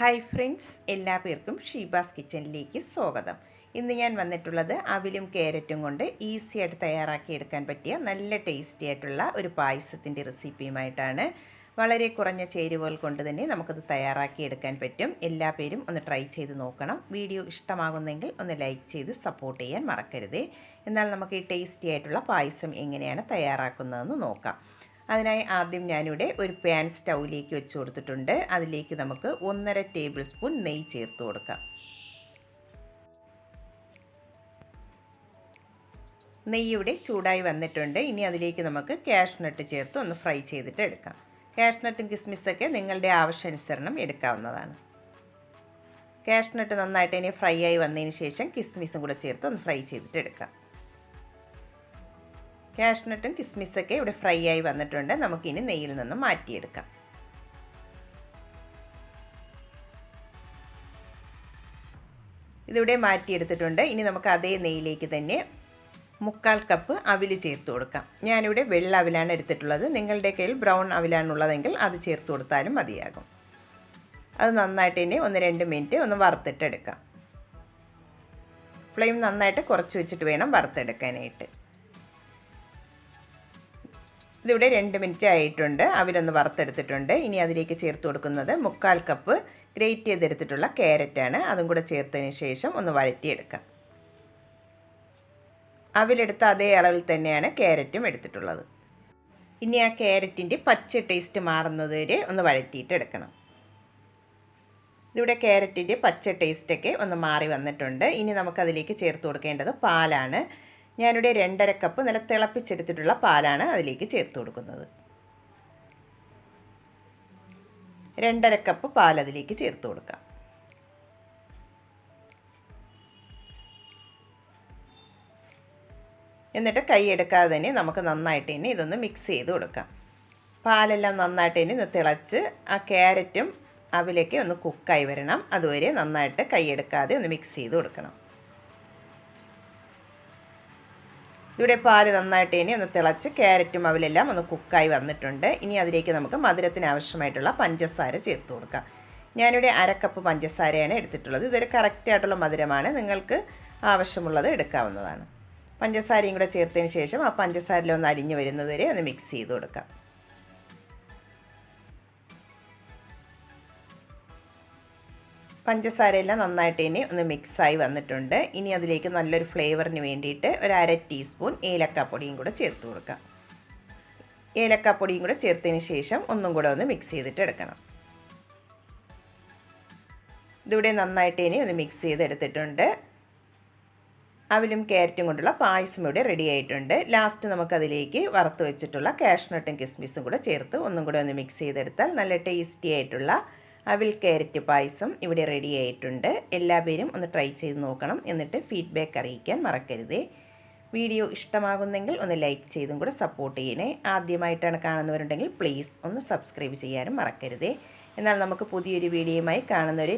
Hi friends എല്ലാ പേർക്കും ഷീബാസ് കിച്ചണിലേക്ക് സ്വാഗതം. ഇന്ന് ഞാൻ വന്നിട്ടുള്ളത് അവിലും ക്യാരറ്റും കൊണ്ട് ഈസി ആയിട്ട് തയ്യാറാക്കി എടുക്കാൻ പറ്റിയ നല്ല ടേസ്റ്റി ആയിട്ടുള്ള ഒരു പായസത്തിന്റെ റെസിപ്പിയുമായിട്ടാണ് വളരെ കുറഞ്ഞ ചേരുവകൾ കൊണ്ട് തന്നെ നമുക്കത് തയ്യാറാക്കി എടുക്കാൻ പറ്റും. എല്ലാ പേരും ഒന്ന് ട്രൈ ചെയ്ത് നോക്കണം. വീഡിയോ ഇഷ്ടമാകുന്നെങ്കിൽ ഒന്ന് ലൈക്ക് ചെയ്ത് സപ്പോർട്ട് ചെയ്യാൻ മറക്കരുത്. എന്നാൽ നമുക്ക് ഈ ടേസ്റ്റി ആയിട്ടുള്ള പായസം എങ്ങനെയാണ് തയ്യാറാക്കുന്നതെന്ന് നോക്കാം. അതിനായി ആദ്യം ഞാനിവിടെ ഒരു പാൻ സ്റ്റൗവിലേക്ക് വെച്ച് കൊടുത്തിട്ടുണ്ട്. അതിലേക്ക് നമുക്ക് ഒന്നര ടേബിൾ സ്പൂൺ നെയ്യ് ചേർത്ത് കൊടുക്കാം. നെയ്യ് ഇവിടെ ചൂടായി വന്നിട്ടുണ്ട്. ഇനി അതിലേക്ക് നമുക്ക് കാഷ്നട്ട് ചേർത്ത് ഒന്ന് ഫ്രൈ ചെയ്തിട്ട് എടുക്കാം. കാഷ്നട്ടും കിസ്മിസൊക്കെ നിങ്ങളുടെ ആവശ്യാനുസരണം എടുക്കാവുന്നതാണ്. കാഷ്നട്ട് നന്നായിട്ട് ഇനി ഫ്രൈ ആയി വന്നതിന് ശേഷം കിസ്മിസും കൂടെ ചേർത്ത് ഒന്ന് ഫ്രൈ ചെയ്തിട്ട് എടുക്കാം. കാഷ്നട്ടും കിസ്മിസൊക്കെ ഇവിടെ ഫ്രൈ ആയി വന്നിട്ടുണ്ട്. നമുക്കിനി നെയ്യിൽ നിന്ന് മാറ്റിയെടുക്കാം. ഇതിവിടെ മാറ്റിയെടുത്തിട്ടുണ്ട്. ഇനി നമുക്ക് അതേ നെയ്യിലേക്ക് തന്നെ മുക്കാൽ കപ്പ് അവിൽ ചേർത്ത് കൊടുക്കാം. ഞാനിവിടെ വെള്ള അവിലാണ് എടുത്തിട്ടുള്ളത്. നിങ്ങളുടെ കയ്യിൽ ബ്രൗൺ അവിലാണുള്ളതെങ്കിൽ അത് ചേർത്ത് കൊടുത്താലും മതിയാകും. അത് നന്നായിട്ട് തന്നെ ഒന്ന് രണ്ട് മിനിറ്റ് ഒന്ന് വറുത്തിട്ടെടുക്കാം. ഫ്ലെയിം നന്നായിട്ട് കുറച്ച് വെച്ചിട്ട് വേണം വറുത്തെടുക്കാനായിട്ട്. ഇതിവിടെ രണ്ട് മിനിറ്റ് ആയിട്ടുണ്ട്. അവരൊന്ന് വറുത്തെടുത്തിട്ടുണ്ട്. ഇനി അതിലേക്ക് ചേർത്ത് കൊടുക്കുന്നത് മുക്കാൽ കപ്പ് ഗ്രേറ്റ് ചെയ്തെടുത്തിട്ടുള്ള ക്യാരറ്റാണ്. അതും കൂടെ ചേർത്തതിന് ശേഷം ഒന്ന് വഴറ്റിയെടുക്കാം. അവിലെടുത്ത അതേ അളവിൽ തന്നെയാണ് ക്യാരറ്റും എടുത്തിട്ടുള്ളത്. ഇനി ആ ക്യാരറ്റിന്റെ പച്ച ടേസ്റ്റ് മാറുന്നത് വരെ ഒന്ന് വഴറ്റിയിട്ട് എടുക്കണം ഇതിവിടെ ക്യാരറ്റിന്റെ പച്ച ടേസ്റ്റൊക്കെ ഒന്ന് മാറി വന്നിട്ടുണ്ട്. ഇനി നമുക്കതിലേക്ക് ചേർത്ത് കൊടുക്കേണ്ടത് പാലാണ്. ഞാനിവിടെ രണ്ടര കപ്പ് നല്ല തിളപ്പിച്ചെടുത്തിട്ടുള്ള പാലാണ് അതിലേക്ക് ചേർത്ത് കൊടുക്കുന്നത്. രണ്ടര കപ്പ് പാൽ അതിലേക്ക് ചേർത്ത് കൊടുക്കാം. എന്നിട്ട് കൈ എടുക്കാതെ തന്നെ നമുക്ക് നന്നായിട്ട് തന്നെ ഇതൊന്ന് മിക്സ് ചെയ്ത് കൊടുക്കാം. പാലെല്ലാം നന്നായിട്ട് തന്നെ തിളച്ച് ആ ക്യാരറ്റും അവിലേക്ക് ഒന്ന് കുക്കായി വരണം. അതുവരെ നന്നായിട്ട് കൈയെടുക്കാതെ ഒന്ന് മിക്സ് ചെയ്ത് കൊടുക്കണം. ഇവിടെ പാൽ നന്നായിട്ട് ഇനി ഒന്ന് തിളച്ച് ക്യാരറ്റും അവലെല്ലാം ഒന്ന് കുക്കായി വന്നിട്ടുണ്ട്. ഇനി അതിലേക്ക് നമുക്ക് മധുരത്തിന് ആവശ്യമായിട്ടുള്ള പഞ്ചസാര ചേർത്ത് കൊടുക്കാം. ഞാനിവിടെ അരക്കപ്പ് പഞ്ചസാരയാണ് എടുത്തിട്ടുള്ളത്. ഇതൊരു കറക്റ്റായിട്ടുള്ള മധുരമാണ്. നിങ്ങൾക്ക് ആവശ്യമുള്ളത് എടുക്കാവുന്നതാണ്. പഞ്ചസാരയും കൂടെ ചേർത്തതിന് ശേഷം ആ പഞ്ചസാരയിലൊന്ന് അരിഞ്ഞ് വരുന്നതുവരെ ഒന്ന് മിക്സ് ചെയ്ത് കൊടുക്കാം. പഞ്ചസാരയെല്ലാം നന്നായിട്ട് ഇനി ഒന്ന് മിക്സായി വന്നിട്ടുണ്ട്. ഇനി അതിലേക്ക് നല്ലൊരു ഫ്ലേവറിന് വേണ്ടിയിട്ട് ഒരു അര ടീസ്പൂൺ ഏലക്കാപ്പൊടിയും കൂടെ ചേർത്ത് കൊടുക്കാം. ഏലക്കാപ്പൊടിയും കൂടെ ചേർത്തതിന് ശേഷം ഒന്നും കൂടെ ഒന്ന് മിക്സ് ചെയ്തിട്ട് എടുക്കണം. ഇതിവിടെ നന്നായിട്ട് ഇനി ഒന്ന് മിക്സ് ചെയ്തെടുത്തിട്ടുണ്ട്. അവിലും ക്യാരറ്റും കൊണ്ടുള്ള പായസം ഇവിടെ റെഡി ആയിട്ടുണ്ട്. ലാസ്റ്റ് നമുക്കതിലേക്ക് വറുത്ത് വെച്ചിട്ടുള്ള കാഷ്നട്ടും കിസ്മിസും കൂടെ ചേർത്ത് ഒന്നും കൂടെ ഒന്ന് മിക്സ് ചെയ്തെടുത്താൽ നല്ല ടേസ്റ്റി ആയിട്ടുള്ള അവിൽ ക്യാരറ്റ് പായസം ഇവിടെ റെഡി ആയിട്ടുണ്ട്. എല്ലാ പേരും ഒന്ന് ട്രൈ ചെയ്ത് നോക്കണം എന്നിട്ട് ഫീഡ്ബാക്ക് അറിയിക്കാൻ മറക്കരുതേ. വീഡിയോ ഇഷ്ടമാകുന്നെങ്കിൽ ഒന്ന് ലൈക്ക് ചെയ്തും കൂടെ സപ്പോർട്ട് ചെയ്യണേ. ആദ്യമായിട്ടാണ് കാണുന്നവരുണ്ടെങ്കിൽ പ്ലീസ് ഒന്ന് സബ്സ്ക്രൈബ് ചെയ്യാനും മറക്കരുതേ. എന്നാൽ നമുക്ക് പുതിയൊരു വീഡിയോയുമായി കാണുന്നവരെ